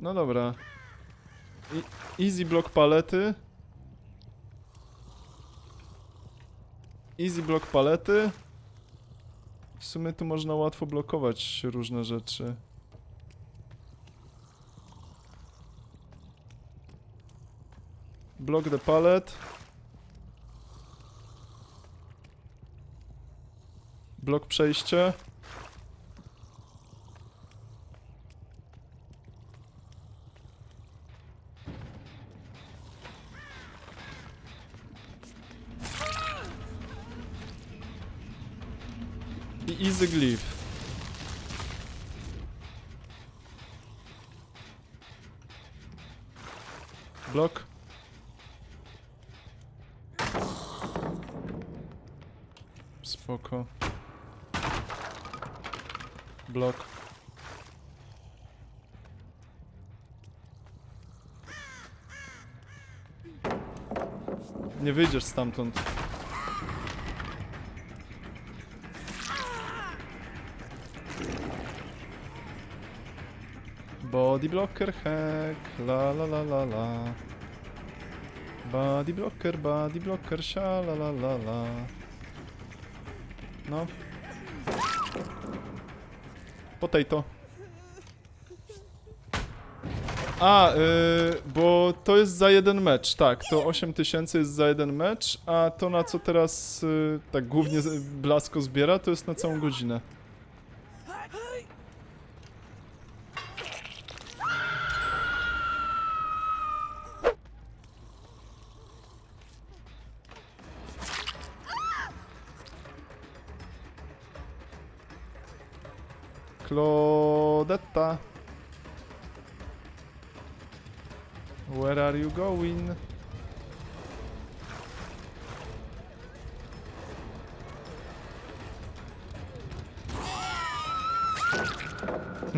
No dobra. Easy block palety. Easy block palety. W sumie tu można łatwo blokować różne rzeczy. Block the pallet. Blok przejście. Easy glyph. Blok. Spoko. Blok. Nie wyjdziesz stamtąd. Body blocker hack, la la la la la. Body blocker, body blocker, sha la la la la. No. Potato. A, yy, bo to jest za jeden mecz, tak, to 8000 jest za jeden mecz, a to na co teraz yy, tak głównie Blasko zbiera, to jest na całą godzinę. Claudetta. Where are you going?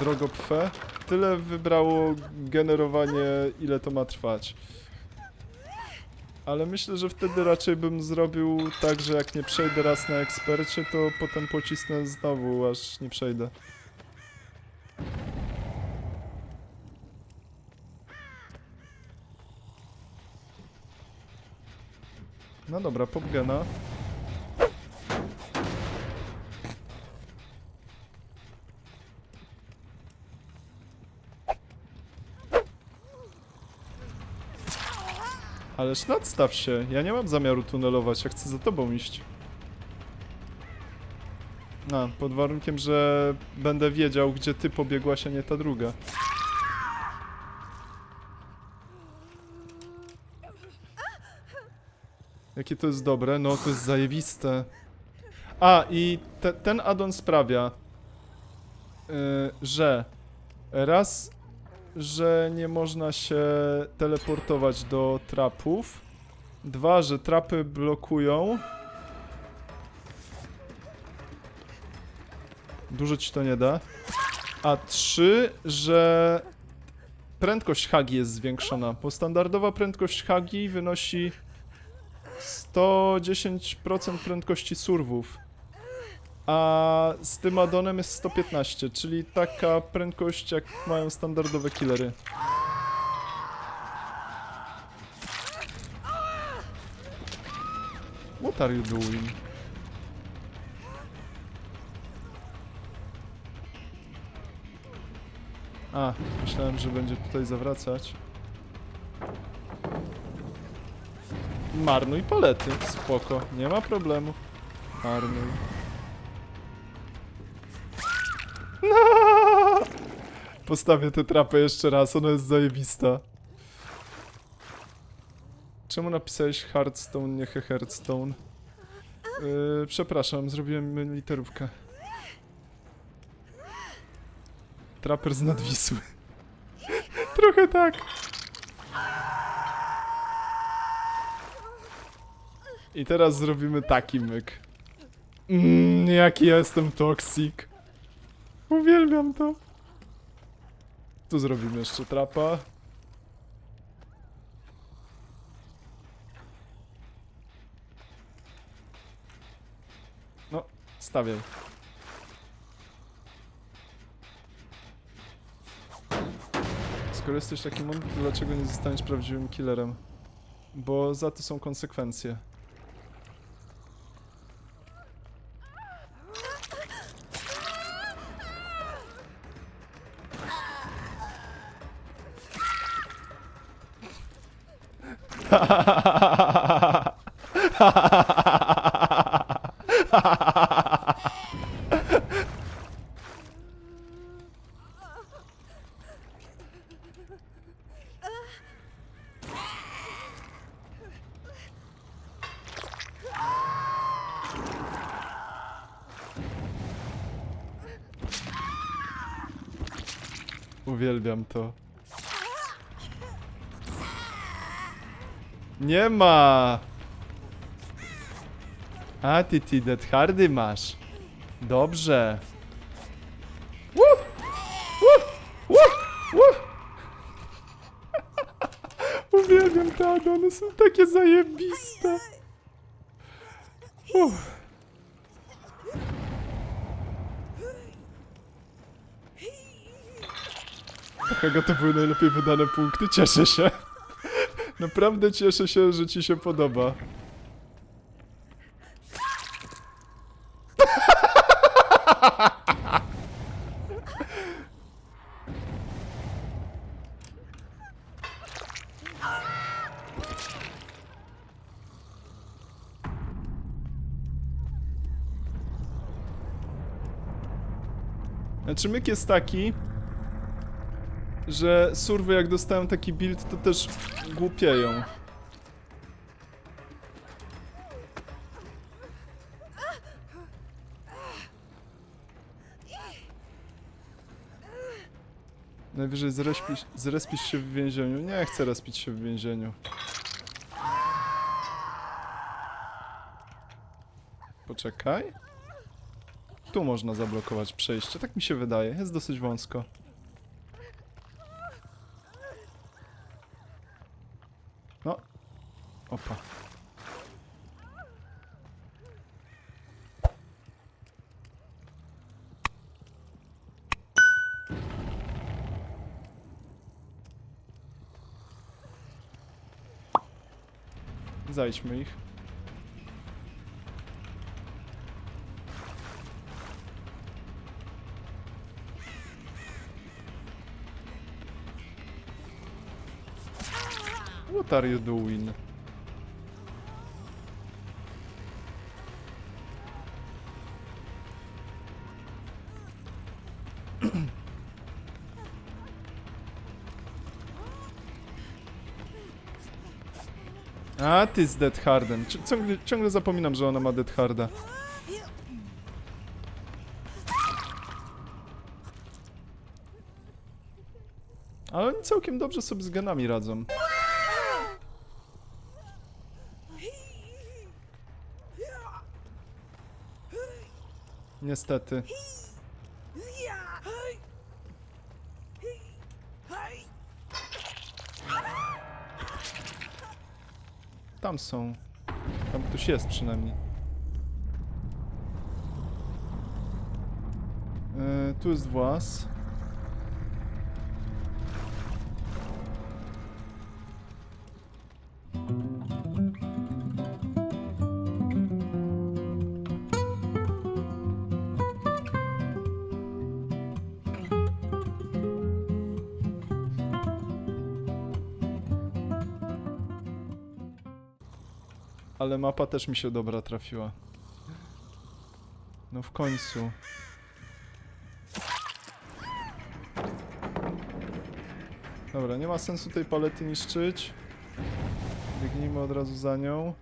Drogo pfe. Tyle wybrało generowanie, ile to ma trwać. Ale myślę, że wtedy raczej bym zrobił tak, że jak nie przejdę raz na ekspercie, to potem pocisnę znowu, aż nie przejdę. No dobra, popgena. Ależ nadstaw się, ja nie mam zamiaru tunelować, ja chcę za tobą iść. A, pod warunkiem, że będę wiedział, gdzie ty pobiegłaś, a nie ta druga. Jakie to jest dobre? No, to jest zajebiste. A, i te, ten addon sprawia, yy, że raz, że nie można się teleportować do trapów. Dwa, że trapy blokują. Dużo ci to nie da. A trzy, że prędkość Hagi jest zwiększona, bo standardowa prędkość Hagi wynosi 110% prędkości surwów. A z tym addonem jest 115, czyli taka prędkość jak mają standardowe killery. What are you doing? A, myślałem, że będzie tutaj zawracać. Marnuj palety, spoko, nie ma problemu. Marnuj. Postawię tę trapę jeszcze raz, ona jest zajebista. Czemu napisałeś Hearthstone, nie Hearthstone? Yy, przepraszam, zrobiłem literówkę. Traper z nadwisły. Trochę tak. I teraz zrobimy taki myk. Mmm, jaki ja jestem toxic. Uwielbiam to. Tu zrobimy jeszcze trapa. No, stawiaj. Skoro jesteś taki mądry, to dlaczego nie zostaniesz prawdziwym killerem? Bo za to są konsekwencje. Uwielbiam to. Nie ma! A ty ty dead hardy masz. Dobrze. Uwielbiam te one są takie zajebiste. Uff. Dlatego to były najlepiej wydane punkty. Cieszę się. Naprawdę cieszę się, że ci się podoba. Znaczy myk jest taki, że surwy jak dostają taki build, to też głupieją. Najwyżej zrespisz, zrespisz się w więzieniu. Nie chcę respić się w więzieniu. Poczekaj. Tu można zablokować przejście, tak mi się wydaje. Jest dosyć wąsko. No. Opa. Zajdźmy ich. What are you doing? A, ty z Dead Hardem. Ci- Ciągle, ciągle zapominam, że ona ma Dead Harda. Ale oni całkiem dobrze sobie z genami radzą. Niestety. Tam są. Tam ktoś jest przynajmniej. E, tu jest włas. Ale mapa też mi się dobra trafiła. No w końcu. Dobra, nie ma sensu tej palety niszczyć. Biegnijmy od razu za nią.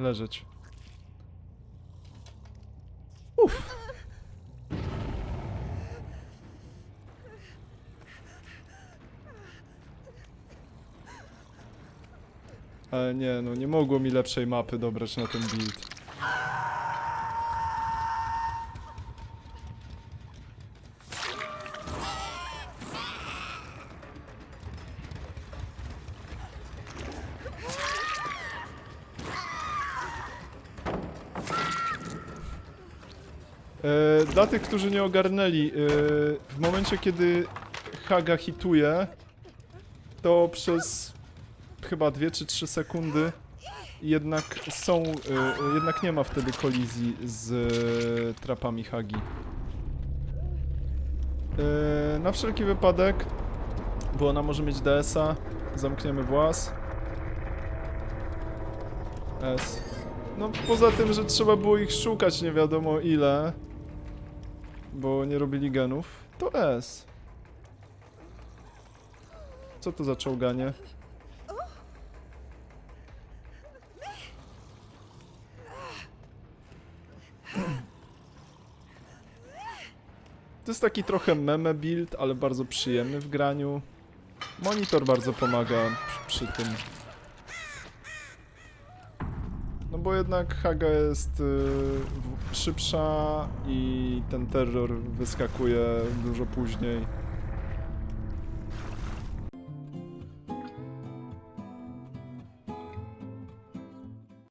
Leżeć. Uff. Ale nie, no nie mogło mi lepszej mapy dobrać na ten build. Dla tych, którzy nie ogarnęli, e, w momencie kiedy Haga hituje, to przez chyba 2 czy 3 sekundy jednak są, e, jednak nie ma wtedy kolizji z e, trapami Hagi. E, na wszelki wypadek, bo ona może mieć DS-a, zamkniemy włas. S. No poza tym, że trzeba było ich szukać nie wiadomo ile, bo nie robili genów, to S. Co to za czołganie? To jest taki trochę meme build, ale bardzo przyjemny w graniu. Monitor bardzo pomaga przy, przy tym. No bo jednak Haga jest y, szybsza i ten terror wyskakuje dużo później.